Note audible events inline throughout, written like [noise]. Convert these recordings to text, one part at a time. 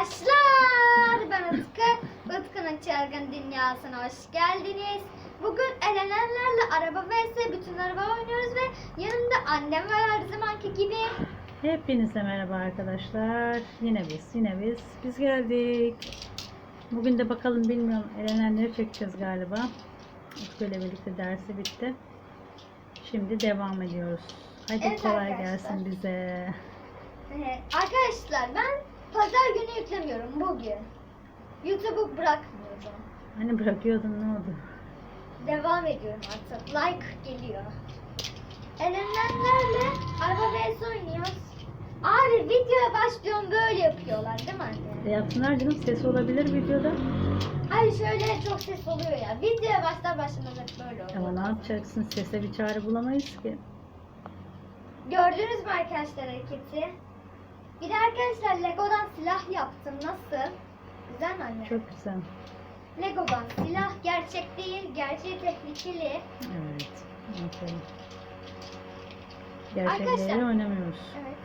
arkadaşlar. Ben Utku. Utku'nun çılgın dünyasına hoş geldiniz. Bugün elenenlerle araba vs bütün araba oynuyoruz ve yanımda annem var her zamanki gibi. Hepinize merhaba arkadaşlar. Yine biz, yine biz. Biz geldik. Bugün de bakalım bilmiyorum elenenleri çekeceğiz galiba. Utku ile birlikte dersi bitti. Şimdi devam ediyoruz. Hadi Evet kolay arkadaşlar. gelsin bize. Ee, arkadaşlar ben pazar yüklemiyorum bugün. YouTube'u bırakmıyorum. Hani bırakıyordun ne oldu? Devam ediyorum artık. Like geliyor. Elenenlerle araba vs oynuyoruz. Abi videoya başlıyorum böyle yapıyorlar değil mi anne? E yapsınlar canım ses olabilir videoda. Hayır şöyle çok ses oluyor ya. Videoya başlar başlamaz hep böyle oluyor. Ama ne yapacaksın? Sese bir çare bulamayız ki. Gördünüz mü arkadaşlar hareketi? Bir de arkadaşlar Lego'dan silah yaptım. Güzel mi anne? Çok güzel. Lego'dan silah gerçek değil, gerçeği tehlikeli. Evet. Aferin. Arkadaşlar- Gerçekleri oynamıyoruz. Evet.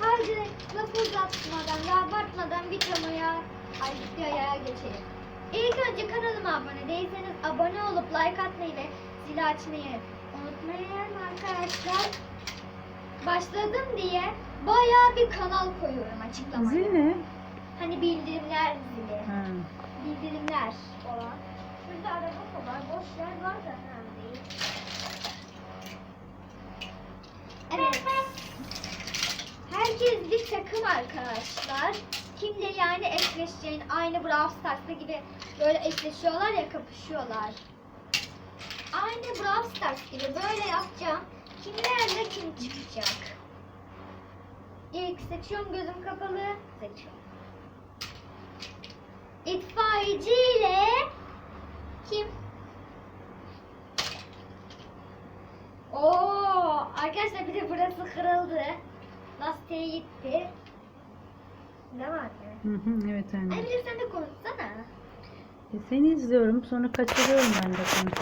Haydi lafı uzatmadan abartmadan videoya, ay videoya geçelim. İlk önce kanalıma abone değilseniz abone olup like atmayı ve zil açmayı unutmayın arkadaşlar. Başladım diye bayağı bir kanal koyuyorum açıklamaya. Zil ne? Var da önemli değil. Evet. Herkes bir takım arkadaşlar. Kimle yani eşleşeceğin aynı Brawl Stars'ta gibi böyle eşleşiyorlar ya kapışıyorlar. Aynı Brawl Stars gibi böyle yapacağım. Kimlerle kim çıkacak? İlk seçiyorum gözüm kapalı. Seçiyorum. İtfaiyeci ile kim? Oo, arkadaşlar bir de burası kırıldı. Lastiğe gitti. Ne var anne? Hı hı, evet anne. De sen de konuşsana. E, seni izliyorum sonra kaçırıyorum ben de zaman.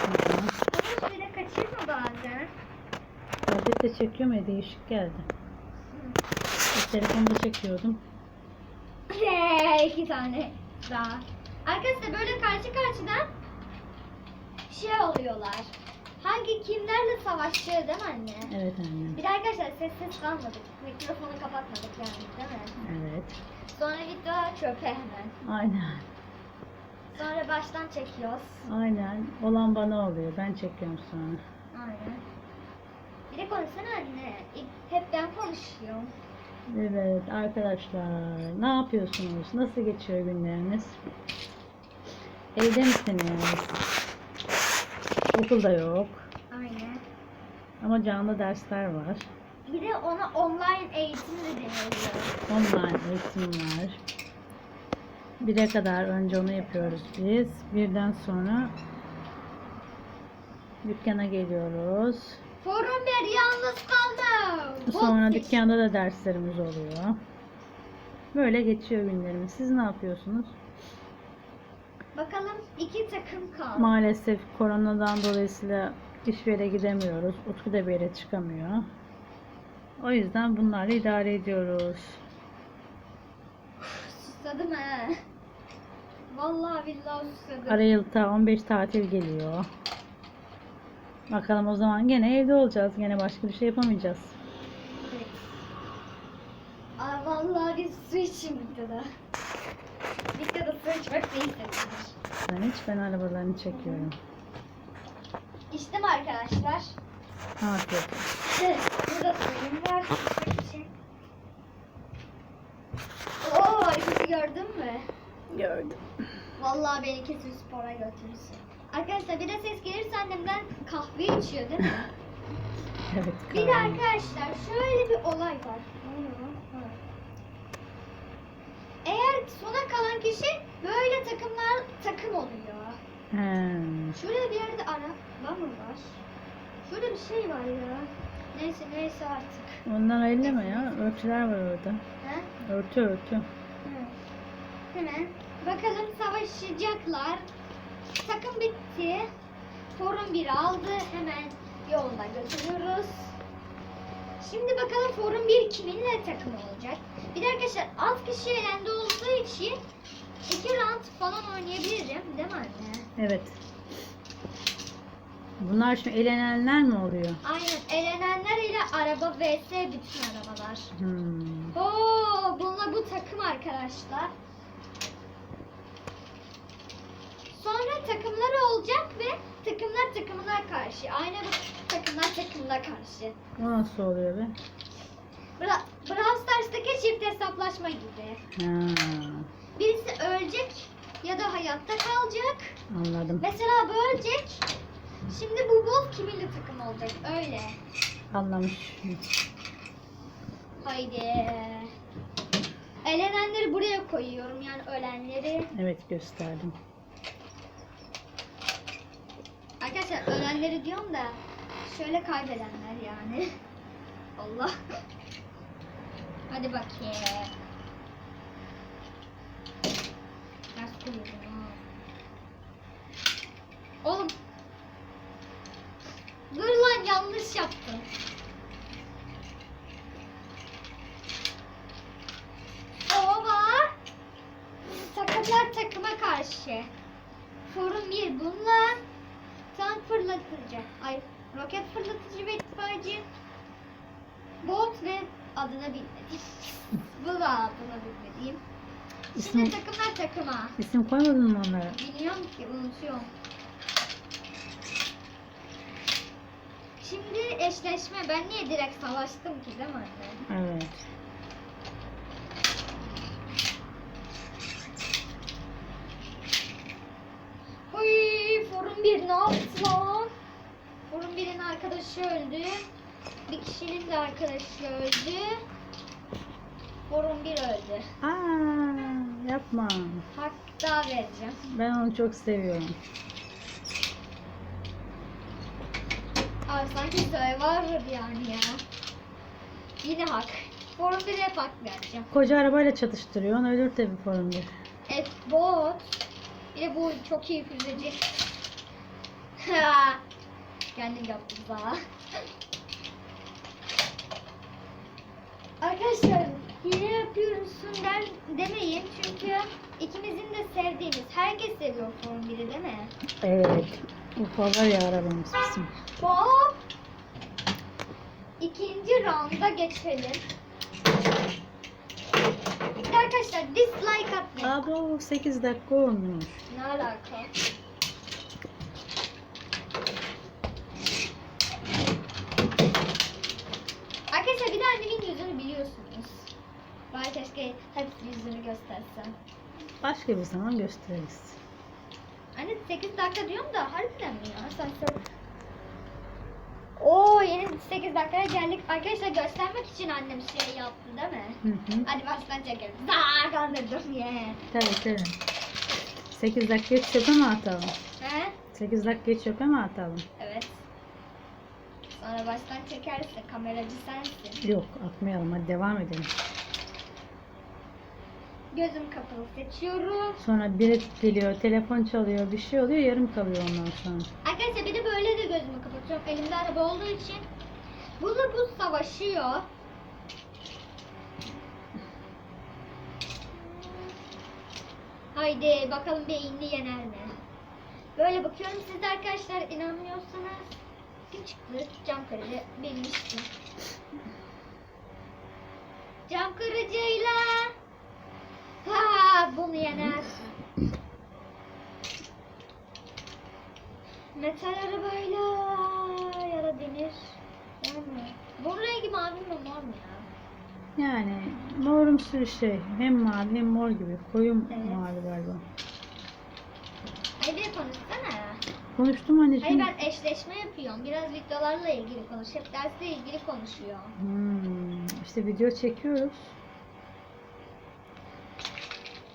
Ama şöyle kaçırma bazen. Tablette çekiyorum ya değişik geldi. Bir telefonda çekiyordum. İki tane daha. Arkadaşlar böyle karşı karşıdan şey oluyorlar. Hangi kimlerle savaştığı değil mi anne? Evet anne. Bir de arkadaşlar sessiz kalmadık. Mikrofonu kapatmadık yani değil mi? Evet. Sonra video çöpe hemen. Aynen. Sonra baştan çekiyoruz. Aynen. Olan bana oluyor. Ben çekiyorum sonra. Aynen. Bir de konuşsana anne. Hep ben konuşuyorum. Evet arkadaşlar. Ne yapıyorsunuz? Nasıl geçiyor günleriniz? Evde misiniz? Okulda yok. Aynen. Ama canlı dersler var. Bir de ona online eğitim de deniyor. Online eğitim var. Bire kadar önce onu yapıyoruz biz. Birden sonra dükkana geliyoruz. Forum bir yalnız kaldım. Sonra dükkanda da derslerimiz oluyor. Böyle geçiyor günlerimiz. Siz ne yapıyorsunuz? Bakalım iki takım kaldı. Maalesef koronadan dolayısıyla hiçbir yere gidemiyoruz. Utku da bir yere çıkamıyor. O yüzden bunlarla idare ediyoruz. Susadım he. Vallahi billahi susadım. Ara yılda 15 tatil geliyor. Bakalım o zaman gene evde olacağız. Gene başka bir şey yapamayacağız. Evet. Aa, vallahi bir su için videoda. Videoda su içmek ne istedim. Ben hiç ben arabalarını çekiyorum. İçtim arkadaşlar. Afiyet olsun. Burada suyum var. Su için. Oo, hareketi gördün mü? Gördüm. Vallahi beni kesin spora götürürsün. Arkadaşlar bir de ses gelirse annemden kahve içiyor değil mi? [laughs] Evet. bir de kahve. arkadaşlar şöyle bir olay var. Kişi böyle takımlar takım oluyor. He. Şurada bir yerde araba mı var? Şurada bir şey var ya. Neyse neyse artık. Ondan elleme ya. Örtüler var orada. Ha? Örtü örtü. Evet. Hemen bakalım savaşacaklar. Takım bitti. Forum 1 aldı. Hemen yolda götürüyoruz. Şimdi bakalım Forum 1 kiminle takım olacak. Bir de arkadaşlar az kişi elendi olduğu değil mi anne? Evet. Bunlar şimdi elenenler mi oluyor? Aynen. Elenenler ile araba vs bütün arabalar. Hmm. Oo, bunlar bu takım arkadaşlar. Sonra takımlar olacak ve takımlar takımına karşı. Aynı bu takımlar takımına karşı. O nasıl oluyor be? Bra Brawl Stars'taki çift hesaplaşma gibi. Ha, Birisi ölecek ya da hayatta kalacak. anladım. Mesela bu ölecek. Şimdi bu Wolf kiminle takım olacak? Öyle. Anlamış. Haydi. Elenenleri buraya koyuyorum yani ölenleri. Evet gösterdim. Arkadaşlar ölenleri diyorum da şöyle kaybedenler yani. [laughs] Allah. Hadi bakayım. Ters koyuyorum. Oğlum. Dur lan yanlış yaptım. Oba. Takımlar takıma karşı. Sorun bir bunlar. Tank fırlatıcı. Ay roket fırlatıcı ve itfaiyeci. Bot ve adına bilmediğim. Bu da adına bilmediğim. Şimdi İsim, takımlar takıma. isim koymadın mı onlara? Bilmiyorum ki unutuyorum. Şimdi eşleşme. Ben niye direkt savaştım ki değil mi anne? Evet. Oy, Forum 1 ne yaptı lan? Forum 1'in arkadaşı öldü. Bir kişinin de arkadaşı öldü. Forum 1 öldü. Aa, yapma. Hak daha vereceğim. Ben onu çok seviyorum. Abi sanki Survivor yani ya. Yine hak. Forum 1'e hep hak vereceğim. Koca arabayla çatıştırıyor. Ölür tabii forumda. Evet bot. Bir de bu çok iyi füzeci. Ha. [laughs] Kendim yaptım daha. Arkadaşlar hile yapıyorsun der, demeyin çünkü ikimizin de sevdiğimiz herkes seviyor Form 1'i değil mi? Evet. Ufalar ya arabamız bizim. Hop. İkinci rounda geçelim. Bir de arkadaşlar dislike atmayın. Abo 8 dakika olmuş. Ne alaka? Arkadaşlar bir de annemin yüzünü biliyorsunuz. Ben keşke hepsi yüzünü göstersem. Başka bir zaman gösteririz. Anne 8 dakika diyorum da harbiden mi ya? Sen söyle. Oo yeni 8 dakikaya geldik. Arkadaşlar göstermek için annem şey yaptı değil mi? Hı hı. Hadi baştan çekelim. Zaa kandırdım ye. Tabii tabii. 8 dakika geç yok ama atalım. He? 8 dakika geç yok ama atalım. Evet. Sonra baştan çekersin. Kameracı sensin. Yok atmayalım hadi devam edelim. Gözüm kapalı seçiyorum. Sonra biri geliyor, telefon çalıyor, bir şey oluyor, yarım kalıyor ondan sonra. Arkadaşlar bir de böyle de gözümü kapatıyorum. Elimde araba olduğu için. Bununla bu savaşıyor. Haydi bakalım beyinli yener mi? Böyle bakıyorum siz de arkadaşlar inanmıyorsanız kim çıktı? Cam kırıcı benim işim. Cam kırıcıyla ha bunu yener. Metal arabayla ya da. Var mı? Bunun rengi mavi mi mor mu ya? Yani morumsu bir şey. Hem mavi hem mor gibi. Koyu Evet. mavi galiba. Hayır bir konuşsana. Konuştum Hayır anneciğim. ben eşleşme yapıyorum. Biraz videolarla ilgili konuş. Hep dersle ilgili konuşuyor. Hmm, işte video çekiyoruz.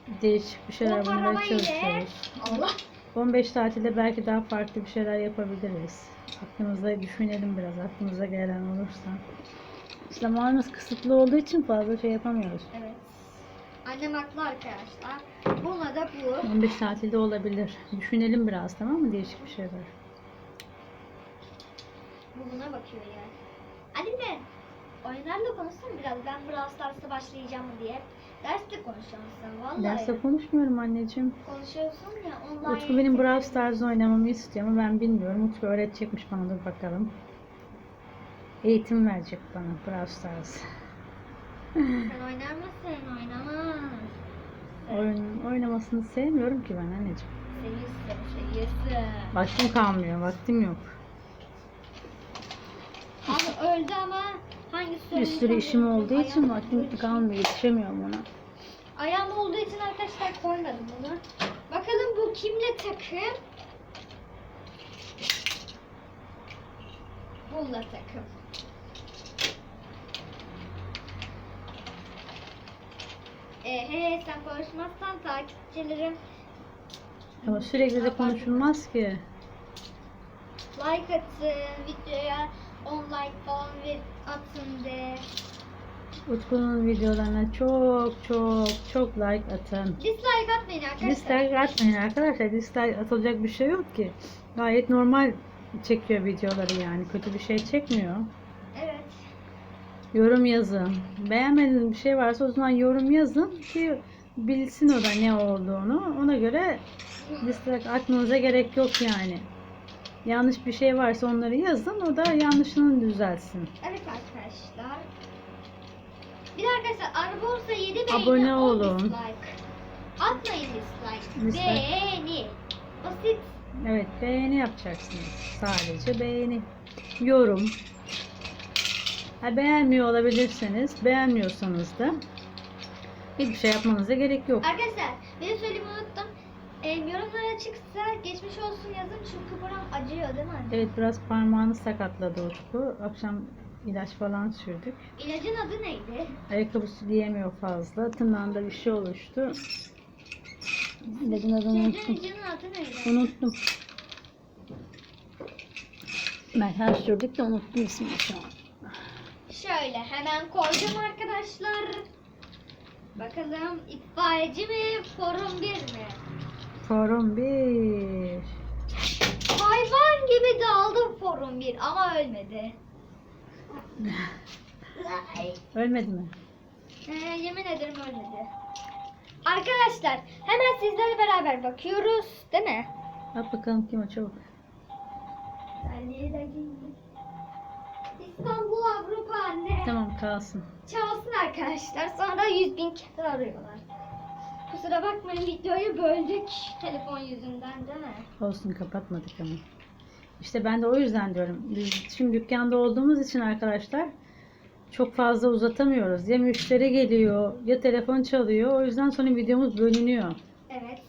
Değişik bir şeyler Bu bulmaya çalışıyoruz. Allah. 15 tatilde belki daha farklı bir şeyler yapabiliriz. Aklımızda düşünelim biraz. Aklımıza gelen olursa. Zamanımız kısıtlı olduğu için fazla şey yapamıyoruz. Evet. Annem haklı arkadaşlar. Buna da bu. 15 tatilde olabilir. Düşünelim biraz tamam mı? Değişik bir şeyler. Bu buna bakıyor ya. Anne oyunlarla konuşsana biraz. Ben Brawl Stars'ta başlayacağım diye. Derste konuşalım sen vallahi. Derste konuşmuyorum anneciğim. Konuşuyorsun ya online. Utku benim Brawl Stars oynamamı istiyor ama ben bilmiyorum. Utku öğretecekmiş bana dur bakalım. Eğitim verecek bana Brawl Stars. Sen oynar mısın? Oynamaz. Oyun, oynamasını sevmiyorum ki ben anneciğim. Seviyorsun, seviyorsun. Vaktim kalmıyor, vaktim yok. Ama öldü ama hangisi Bir sürü işim olduğu için vaktim kalmıyor, yetişemiyorum ona. Ayağım olduğu için arkadaşlar koymadım bunu. Bakalım bu kimle takım? Bununla takım. Ee, he sen konuşmazsan takipçilerim Ama sürekli de konuşulmaz ki. like atın, videoya 10 like falan ver, atın de. Utku'nun videolarına çok çok çok like atın. Dislike atmayın arkadaşlar. Dislike atmayın arkadaşlar. Dislike atılacak bir şey yok ki. Gayet normal çekiyor videoları yani. Kötü bir şey çekmiyor. Evet. Yorum yazın. Beğenmediğiniz bir şey varsa o zaman yorum yazın ki bilsin o da ne olduğunu. Ona göre dislike atmanıza gerek yok yani. Yanlış bir şey varsa onları yazın. O da yanlışını düzelsin. Evet arkadaşlar. Bir de arkadaşlar araba olsa 7 beğeni Abone 10 olun. dislike. Atmayın dislike. Dislike. Beğeni. Basit. Evet beğeni yapacaksınız. Sadece beğeni. Yorum. Ha, beğenmiyor olabilirseniz, beğenmiyorsanız da hiçbir şey yapmanıza gerek yok. Arkadaşlar de söylemeyi unuttum. Ee, yorumlara çıksa geçmiş olsun yazın çünkü buram acıyor değil mi? Evet biraz parmağını sakatladı Utku. Akşam ilaç falan sürdük. İlacın adı neydi? Ayakkabısı giyemiyor fazla. Tırnağında bir şey oluştu. İlacın adını unuttum. ilacın adı neydi? Unuttum. Merhem sürdük de unuttum ismini şu an. Şöyle hemen koydum arkadaşlar. Bakalım itfaiyeci mi, forum bir mi? Forum 1. Hayvan gibi daldım forum bir ama ölmedi. Ölmedi mi? Ee, yemin ederim ölmedi. Arkadaşlar hemen sizlerle beraber bakıyoruz değil mi? Bak bakalım kim o çabuk. İstanbul Avrupa anne. Tamam kalsın. Çalsın arkadaşlar sonra 100 bin kere arıyorlar. Kusura bakmayın videoyu böldük telefon yüzünden değil mi? Olsun kapatmadık ama. İşte ben de o yüzden diyorum. Biz şimdi dükkanda olduğumuz için arkadaşlar çok fazla uzatamıyoruz. Ya müşteri geliyor ya telefon çalıyor. O yüzden sonra videomuz bölünüyor. Evet.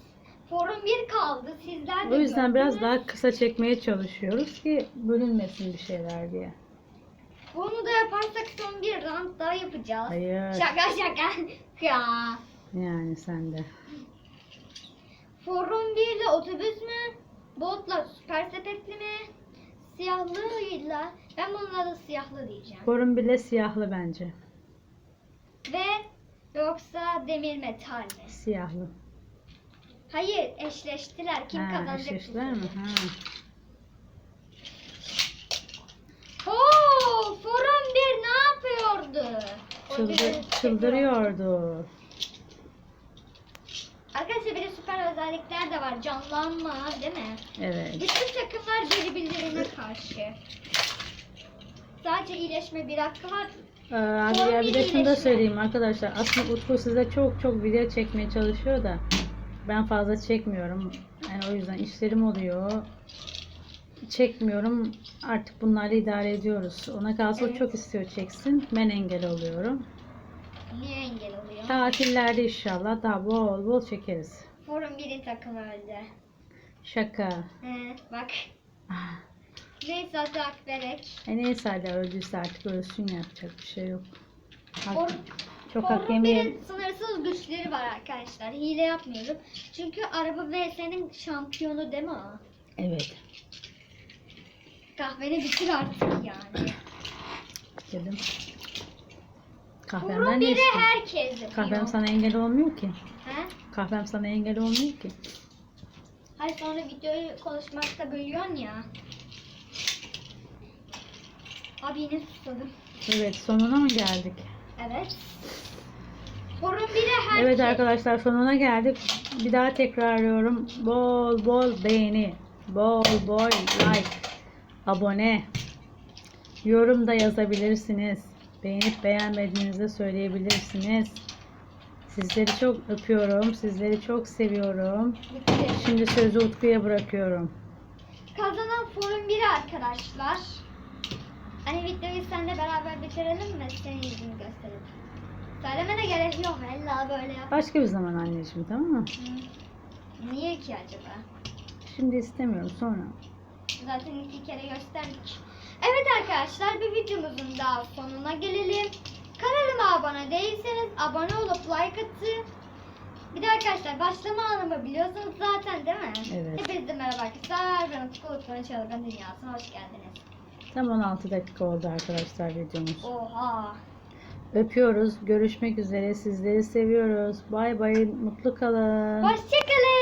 Forum 1 kaldı sizler de O yüzden biraz gördünüz. daha kısa çekmeye çalışıyoruz ki bölünmesin bir şeyler diye. Bunu da yaparsak son bir round daha yapacağız. Hayır. Şaka şaka. [laughs] ya. Yani sen de. Forum 1 ile otobüs mü? Botla süper sepetli mi? Siyahlıyla. Ben bunlara da siyahlı diyeceğim. Forum bile siyahlı bence. Ve yoksa demir metal mi? Siyahlı. Hayır eşleştiler. Kim ha, kazanacak? eşleştiler mi? Ha. Oo, Forum 1 ne yapıyordu? Çıldır, bir- çıldırıyordu. Arkadaşlar bir de süper özellikler de var. Canlanma değil mi? Evet. Bütün takımlar birbirlerine karşı. Sadece iyileşme bir hakkı var. Ee, abi ya bir de şunu da söyleyeyim arkadaşlar. Aslında Utku size çok çok video çekmeye çalışıyor da ben fazla çekmiyorum. Yani o yüzden işlerim oluyor. Çekmiyorum. Artık bunlarla idare ediyoruz. Ona kalsa Evet. çok istiyor çeksin. Ben engel oluyorum. Niye engel oluyor? Tatillerde inşallah daha bol bol çekeriz. Forum 1'in takımı öldü. Şaka. He, bak. Ah. Neyse hadi hak verek. E neyse hadi öldüyse artık ölsün yapacak bir şey yok. Hak- Forum, çok hak Forum yemeyelim. 1'in sınırsız güçleri var arkadaşlar. Hile yapmıyorum. Çünkü araba VS'nin şampiyonu değil mi o? Evet. Kahveni bitir artık yani. Dedim. Kahvemden ne 1'e istiyorsun? herkes. Kahvem sana engel olmuyor ki. He? Kahvem sana engel olmuyor ki. Hayır sonra videoyu konuşmakta bölüyorsun ya. Abi yine susadım. Evet sonuna mı geldik? Evet. Sorun biri herkes. Evet arkadaşlar sonuna geldik. Bir daha tekrarlıyorum. Bol bol beğeni. Bol bol like. Abone. Yorum da yazabilirsiniz. Beğenip beğenmediğinizi de söyleyebilirsiniz. Sizleri çok öpüyorum. Sizleri çok seviyorum. Şimdi sözü Utku'ya bırakıyorum. Kazanan sorun biri arkadaşlar. Hani videoyu seninle beraber bitirelim mi? Senin yüzünü gösterelim. Söylemene gerek yok. Ella böyle yap. Başka bir zaman anneciğim tamam mı? Hı. Niye ki acaba? Şimdi istemiyorum sonra. Zaten iki kere gösterdik. Evet arkadaşlar bir videomuzun daha sonuna gelelim. Kanalıma abone değilseniz abone olup like atın. Bir de arkadaşlar başlama anımı biliyorsunuz zaten değil mi? Evet. Hepinize merhaba arkadaşlar. Ben Utku Utku'nun Çılgın Dünyası'na hoş geldiniz. Tam 16 dakika oldu arkadaşlar videomuz. Oha. Öpüyoruz. Görüşmek üzere. Sizleri seviyoruz. Bay bay. Mutlu kalın. Hoşçakalın.